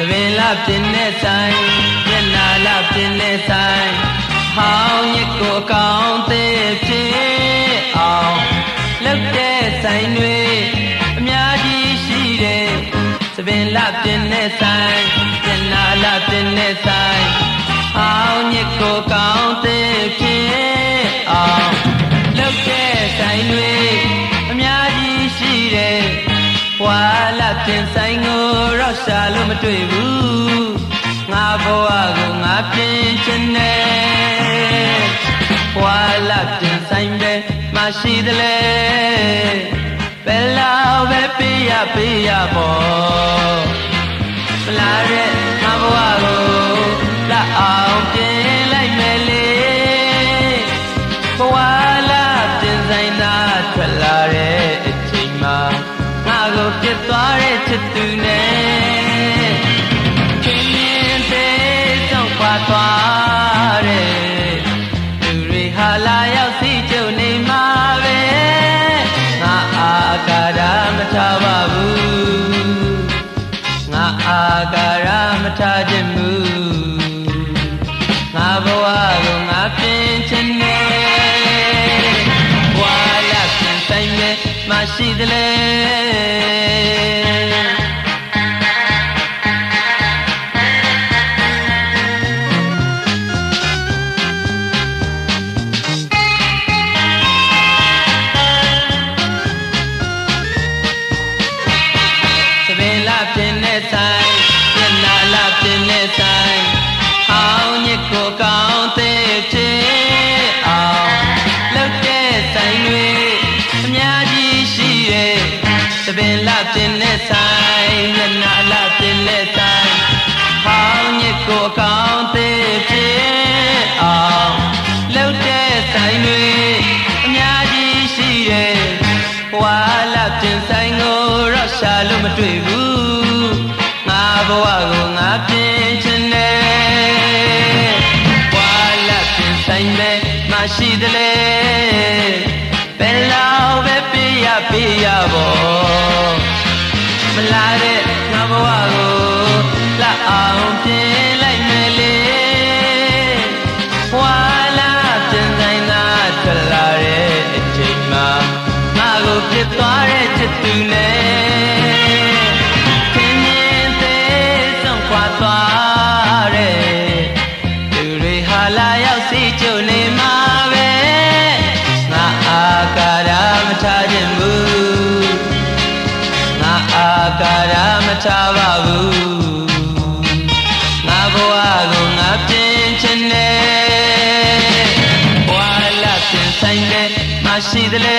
သပင်လပြင်းတဲ့ဆိုင်မျက်နာလပြင်းတဲ့ဆိုင်ဟောင်းညစ်ကိုအကောင်သေးဖြစ်အောင်လောက်တဲ့ဆိုင်တွေအများကြီးရှိတယ်သပင်လပြင်း တဲ့ဆိုင်မျက်နာလပြင်းတဲ့ဆိုင်ဟောင်းညစ်ကိုအကောင်သေးဖြစ်အောင်လောက်တဲ့ဆိုင်တွေအများကြီးရှိတယ်ဝါလာပြင်ဆိုင်ကိုတော့ရှာလို့မတွေ့ဘူးငါဘဝကိုငါပြင်ချင်တယ်ဝါလာပြင်ဆိုင်ပဲမရှိသလဲဘယ်လောက်ပဲပေးရပေးရပေါ့ ကာရမထားခြင်းမူငါဘဝကိုငါပြင်ချင်နေဘဝလာပြင်ဆိုင်မဲ့မရှိသလဲသပ ပင်လာပြင်းတဲ့ဆိုင်မျက်နာလာပြင်းတဲ့ဆိုင်ဟောင်းညစ်ကိုကောင်းသေးဖြစ်အောင်လောက်တဲ့ဆိုင်တွေအများကြီးရှိရဲ့ဝါလာပြင်ဆိုင်ကိုတော့ရှာလို့မတွေ့ဘူးငါဘဝကိုငါပြင်ချင်တယ်ဝါလာပြင်ဆိုင်ပဲမရှိသလဲဘယ်လောက်ပဲပေးရပေးရပေါ့ ငါကိုပြစ်သွားတဲ့ချစ်သူနဲ့ခင်မင်းသေးဆုံးခွာသွားတဲ့သူတွေဟာလာရောက်စီကြုံနေမှာပဲငါအာကာရမထားခြင်းဘူးငါအာကာရမထား ရှိသလဲ